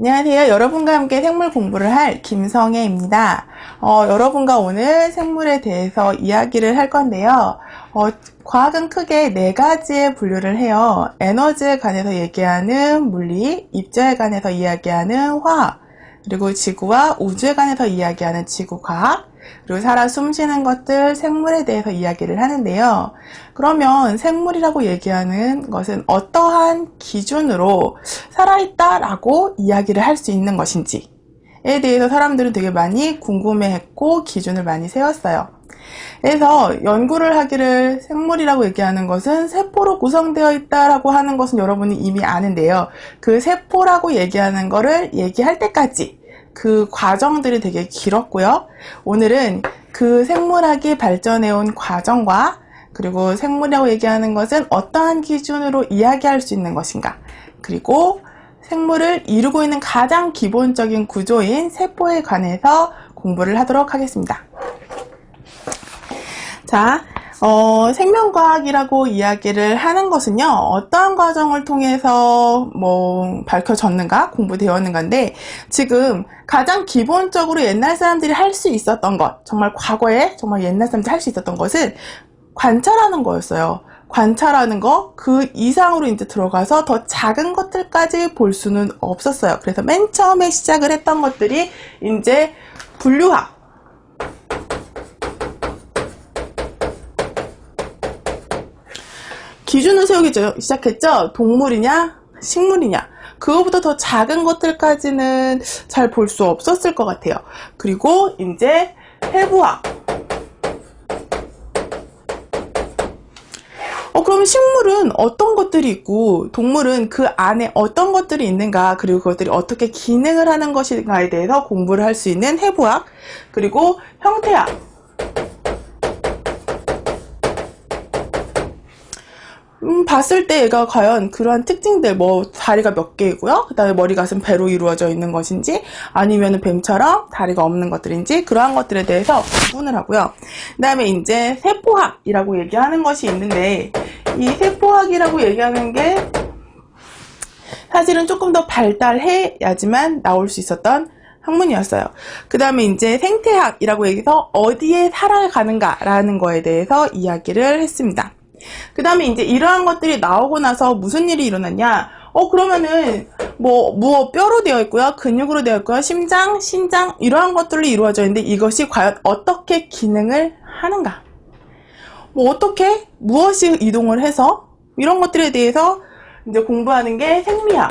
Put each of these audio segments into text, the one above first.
안녕하세요. 여러분과 함께 생물 공부를 할 김성애입니다. 어, 여러분과 오늘 생물에 대해서 이야기를 할 건데요. 어, 과학은 크게 네 가지의 분류를 해요. 에너지에 관해서 얘기하는 물리, 입자에 관해서 이야기하는 화학, 그리고 지구와 우주에 관해서 이야기하는 지구과학, 그리고 살아 숨쉬는 것들, 생물에 대해서 이야기를 하는데요. 그러면 생물이라고 얘기하는 것은 어떠한 기준으로 살아있다라고 이야기를 할 수 있는 것인지에 대해서 사람들은 되게 많이 궁금해했고 기준을 많이 세웠어요. 그래서 연구를 하기를 생물이라고 얘기하는 것은 세포로 구성되어 있다라고 하는 것은 여러분이 이미 아는데요. 그 세포라고 얘기하는 거를 얘기할 때까지 그 과정들이 되게 길었고요. 오늘은 그 생물학이 발전해온 과정과 그리고 생물이라고 얘기하는 것은 어떠한 기준으로 이야기할 수 있는 것인가 그리고 생물을 이루고 있는 가장 기본적인 구조인 세포에 관해서 공부를 하도록 하겠습니다. 자, 어, 생명과학이라고 이야기를 하는 것은요, 어떠한 과정을 통해서 뭐 밝혀졌는가, 공부되었는가인데, 지금 가장 기본적으로 옛날 사람들이 할 수 있었던 것, 정말 과거에 정말 옛날 사람들이 할 수 있었던 것은 관찰하는 거였어요. 관찰하는 거, 그 이상으로 이제 들어가서 더 작은 것들까지 볼 수는 없었어요. 그래서 맨 처음에 시작을 했던 것들이 이제 분류학, 기준을 세우기 시작했죠. 동물이냐, 식물이냐. 그거보다 더 작은 것들까지는 잘 볼 수 없었을 것 같아요. 그리고 이제 해부학. 어, 그럼 식물은 어떤 것들이 있고, 동물은 그 안에 어떤 것들이 있는가, 그리고 그것들이 어떻게 기능을 하는 것인가에 대해서 공부를 할 수 있는 해부학, 그리고 형태학. 음, 봤을 때 얘가 과연 그러한 특징들, 뭐, 다리가 몇 개이고요. 그 다음에 머리, 가슴, 배로 이루어져 있는 것인지, 아니면 뱀처럼 다리가 없는 것들인지, 그러한 것들에 대해서 구분을 하고요. 그 다음에 이제 세포학이라고 얘기하는 것이 있는데, 이 세포학이라고 얘기하는 게, 사실은 조금 더 발달해야지만 나올 수 있었던 학문이었어요. 그 다음에 이제 생태학이라고 얘기해서 어디에 살아가는가라는 거에 대해서 이야기를 했습니다. 그 다음에 이제 이러한 것들이 나오고 나서 무슨 일이 일어났냐? 어, 그러면은, 뭐, 무엇 뼈로 되어 있고요. 근육으로 되어 있고요. 심장, 신장, 이러한 것들로 이루어져 있는데 이것이 과연 어떻게 기능을 하는가? 뭐, 어떻게, 무엇이 이동을 해서 이런 것들에 대해서 이제 공부하는 게 생리학.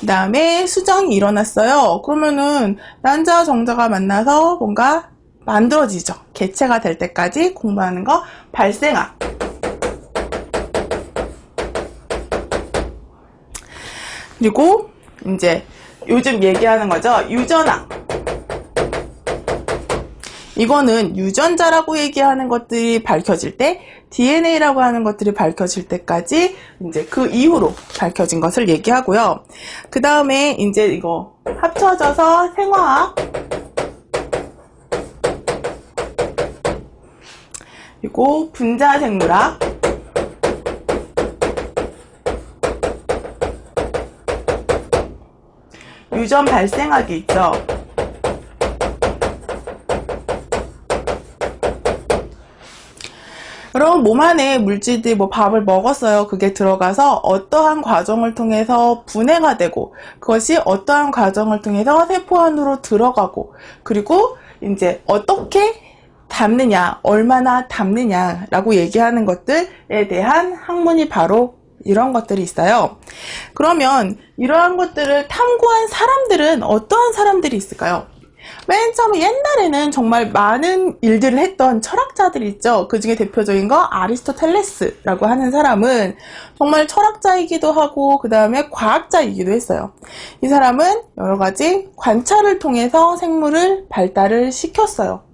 그 다음에 수정이 일어났어요. 그러면은 난자와 정자가 만나서 뭔가 만들어지죠. 개체가 될 때까지 공부하는 거 발생학. 그리고 이제 요즘 얘기하는 거죠. 유전학. 이거는 유전자라고 얘기하는 것들이 밝혀질 때 DNA라고 하는 것들이 밝혀질 때까지 이제 그 이후로 밝혀진 것을 얘기하고요. 그 다음에 이제 이거 합쳐져서 생화학 그리고 분자생물학 유전 발생학이 있죠. 그럼 몸 안에 물질들이 뭐 밥을 먹었어요. 그게 들어가서 어떠한 과정을 통해서 분해가 되고 그것이 어떠한 과정을 통해서 세포 안으로 들어가고 그리고 이제 어떻게 담느냐, 얼마나 담느냐라고 얘기하는 것들에 대한 학문이 바로 이런 것들이 있어요. 그러면 이러한 것들을 탐구한 사람들은 어떠한 사람들이 있을까요? 맨 처음에 옛날에는 정말 많은 일들을 했던 철학자들이 있죠. 그 중에 대표적인 거 아리스토텔레스라고 하는 사람은 정말 철학자이기도 하고 그 다음에 과학자이기도 했어요. 이 사람은 여러 가지 관찰을 통해서 생물을 발달을 시켰어요.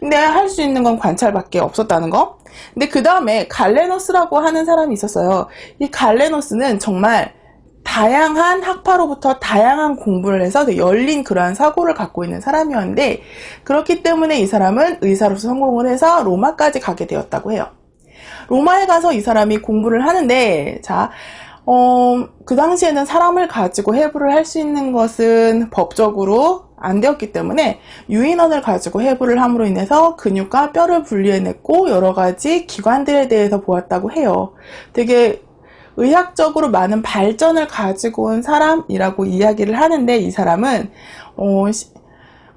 근데 할수 있는 건 관찰밖에 없었다는 거. 근데 그 다음에 갈레노스라고 하는 사람이 있었어요. 이 갈레노스는 정말 다양한 학파로부터 다양한 공부를 해서 열린 그러한 사고를 갖고 있는 사람이었는데 그렇기 때문에 이 사람은 의사로서 성공을 해서 로마까지 가게 되었다고 해요. 로마에 가서 이 사람이 공부를 하는데 자 어, 그 당시에는 사람을 가지고 해부를 할 수 있는 것은 법적으로 안 되었기 때문에 유인원을 가지고 해부를 함으로 인해서 근육과 뼈를 분리해냈고 여러 가지 기관들에 대해서 보았다고 해요. 되게 의학적으로 많은 발전을 가지고 온 사람이라고 이야기를 하는데 이 사람은 어, 시-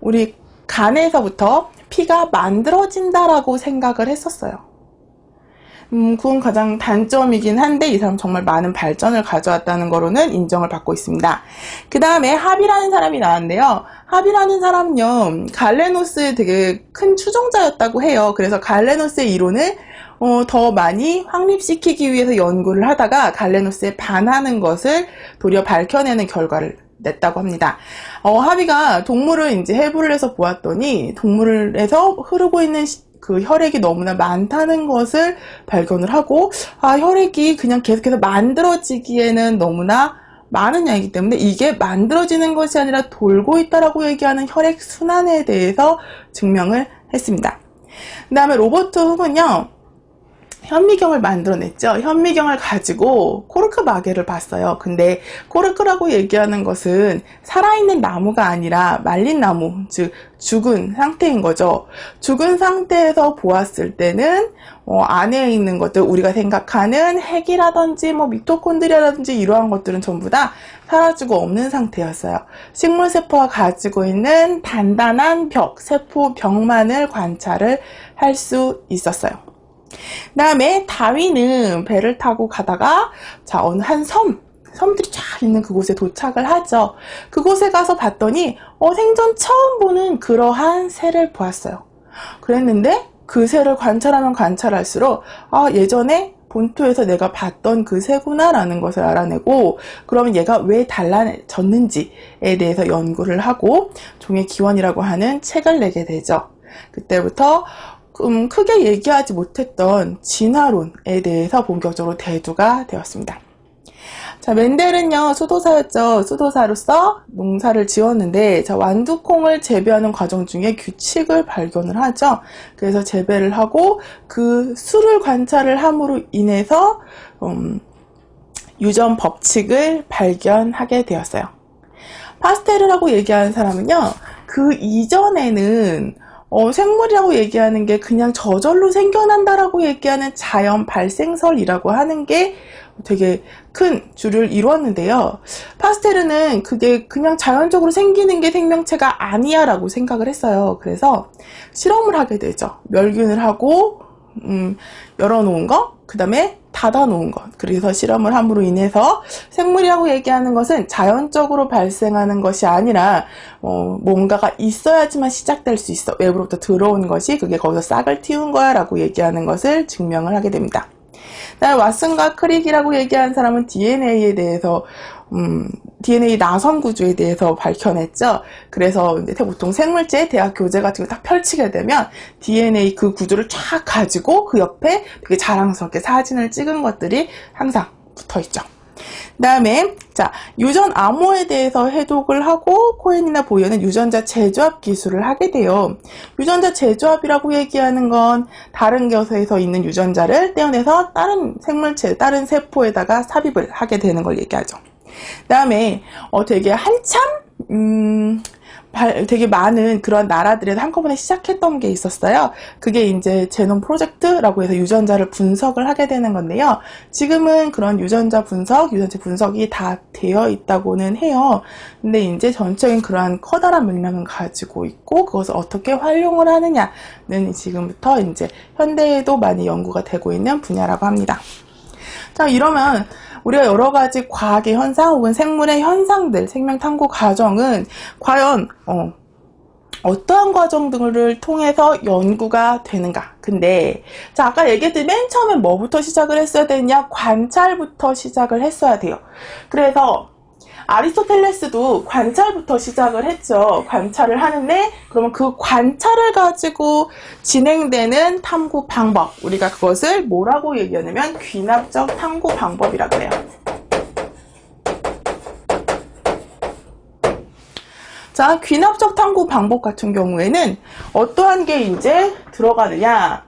우리 간에서부터 피가 만들어진다라고 생각을 했었어요. 음, 그건 가장 단점이긴 한데 이 사람 정말 많은 발전을 가져왔다는 거로는 인정을 받고 있습니다. 그 다음에 합이라는 사람이 나왔는데요. 합이라는 사람은요, 갈레노스의 되게 큰 추종자였다고 해요. 그래서 갈레노스의 이론을 어, 더 많이 확립시키기 위해서 연구를 하다가 갈레노스에 반하는 것을 도리어 밝혀내는 결과를 냈다고 합니다. 어, 하비가 동물을 이제 해부를 해서 보았더니 동물에서 흐르고 있는 시- 그 혈액이 너무나 많다는 것을 발견을 하고 아 혈액이 그냥 계속해서 만들어지기에는 너무나 많은 양이기 때문에 이게 만들어지는 것이 아니라 돌고 있다라고 얘기하는 혈액 순환에 대해서 증명을 했습니다. 그 다음에 로버트 훅은요 현미경을 만들어냈죠. 현미경을 가지고 코르크 마개를 봤어요. 근데 코르크라고 얘기하는 것은 살아있는 나무가 아니라 말린 나무, 즉 죽은 상태인 거죠. 죽은 상태에서 보았을 때는 어, 안에 있는 것들 우리가 생각하는 핵이라든지 뭐 미토콘드리아라든지 이러한 것들은 전부 다 사라지고 없는 상태였어요. 식물 세포가 가지고 있는 단단한 벽, 세포 벽만을 관찰을 할 수 있었어요. 그 다음에 다윈은 배를 타고 가다가 자 어느 한 섬, 섬들이 쫙 있는 그곳에 도착을 하죠. 그곳에 가서 봤더니 어, 생전 처음 보는 그러한 새를 보았어요. 그랬는데 그 새를 관찰하면 관찰할수록 아 예전에 본토에서 내가 봤던 그 새구나라는 것을 알아내고 그러면 얘가 왜 달라졌는지에 대해서 연구를 하고 종의 기원이라고 하는 책을 내게 되죠. 그때부터 음, 크게 얘기하지 못했던 진화론에 대해서 본격적으로 대두가 되었습니다. 자, 멘델은요, 수도사였죠. 수도사로서 농사를 지었는데, 자, 완두콩을 재배하는 과정 중에 규칙을 발견을 하죠. 그래서 재배를 하고, 그 수를 관찰을 함으로 인해서, 음, 유전 법칙을 발견하게 되었어요. 파스텔이라고 얘기하는 사람은요, 그 이전에는 어, 생물이라고 얘기하는 게 그냥 저절로 생겨난다라고 얘기하는 자연 발생설이라고 하는 게 되게 큰 줄을 이루었는데요. 파스테르는 그게 그냥 자연적으로 생기는 게 생명체가 아니야 라고 생각을 했어요. 그래서 실험을 하게 되죠. 멸균을 하고, 음, 열어놓은 거, 그 다음에 닫아놓은 것. 그래서 실험을 함으로 인해서 생물이라고 얘기하는 것은 자연적으로 발생하는 것이 아니라 어, 뭔가가 있어야지만 시작될 수 있어. 외부로부터 들어온 것이 그게 거기서 싹을 틔운 거야 라고 얘기하는 것을 증명을 하게 됩니다. 그다음에 왓슨과 크릭이라고 얘기하는 사람은 DNA에 대해서 음, DNA 나선 구조에 대해서 밝혀냈죠. 그래서 보통 생물체 대학 교재 같은 거 딱 펼치게 되면 DNA 그 구조를 쫙 가지고 그 옆에 되게 자랑스럽게 사진을 찍은 것들이 항상 붙어 있죠. 그 다음에 자 유전 암호에 대해서 해독을 하고 코엔이나 보이어는 유전자 재조합 기술을 하게 돼요. 유전자 재조합이라고 얘기하는 건 다른 것에서 있는 유전자를 떼어내서 다른 생물체, 다른 세포에다가 삽입을 하게 되는 걸 얘기하죠. 그 다음에 어 되게 한참 음 발- 되게 많은 그런 나라들에서 한꺼번에 시작했던 게 있었어요. 그게 이제 제놈 프로젝트라고 해서 유전자를 분석을 하게 되는 건데요. 지금은 그런 유전자 분석, 유전체 분석이 다 되어 있다고는 해요. 근데 이제 전적인 그러한 커다란 맥락은 가지고 있고 그것을 어떻게 활용을 하느냐는 지금부터 이제 현대에도 많이 연구가 되고 있는 분야라고 합니다. 자, 이러면 우리가 여러 가지 과학의 현상 혹은 생물의 현상들, 생명 탐구 과정은 과연 어, 어떠한 과정 등을 통해서 연구가 되는가? 근데 자 아까 얘기했듯이 맨 처음에 뭐부터 시작을 했어야 되냐? 관찰부터 시작을 했어야 돼요. 그래서 아리스토텔레스도 관찰부터 시작을 했죠. 관찰을 하는데 그러면 그 관찰을 가지고 진행되는 탐구 방법 우리가 그것을 뭐라고 얘기하냐면 귀납적 탐구 방법이라고 해요. 자, 귀납적 탐구 방법 같은 경우에는 어떠한 게 이제 들어가느냐?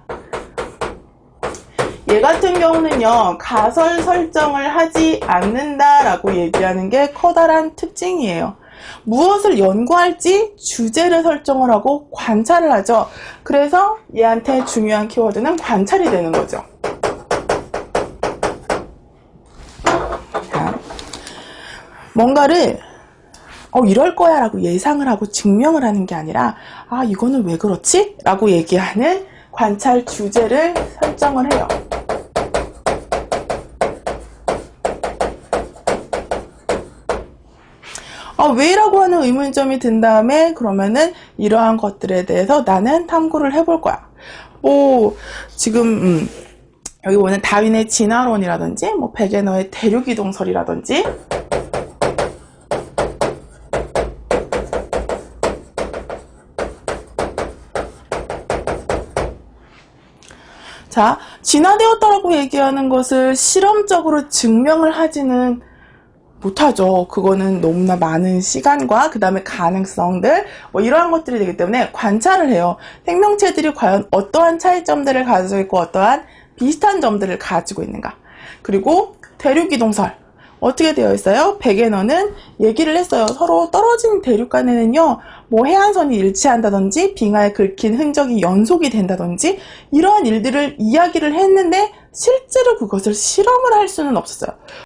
얘 같은 경우는요, 가설 설정을 하지 않는다 라고 얘기하는 게 커다란 특징이에요. 무엇을 연구할지 주제를 설정을 하고 관찰을 하죠. 그래서 얘한테 중요한 키워드는 관찰이 되는 거죠. 자, 뭔가를 어, 이럴 거야 라고 예상을 하고 증명을 하는 게 아니라, 아, 이거는 왜 그렇지? 라고 얘기하는 관찰 주제를 설정을 해요. 어, 왜라고 하는 의문점이 든 다음에 그러면은 이러한 것들에 대해서 나는 탐구를 해볼 거야. 뭐 지금 음, 여기 보는 다윈의 진화론이라든지 뭐 베게너의 대륙이동설이라든지 자, 진화되었다라고 얘기하는 것을 실험적으로 증명을 하지는 못하죠. 그거는 너무나 많은 시간과 그 다음에 가능성들 뭐 이러한 것들이 되기 때문에 관찰을 해요. 생명체들이 과연 어떠한 차이점들을 가지고 있고 어떠한 비슷한 점들을 가지고 있는가. 그리고 대륙이동설 어떻게 되어 있어요? 베게너는 얘기를 했어요. 서로 떨어진 대륙 간에는요, 뭐 해안선이 일치한다든지 빙하에 긁힌 흔적이 연속이 된다든지 이러한 일들을 이야기를 했는데 실제로 그것을 실험을 할 수는 없었어요.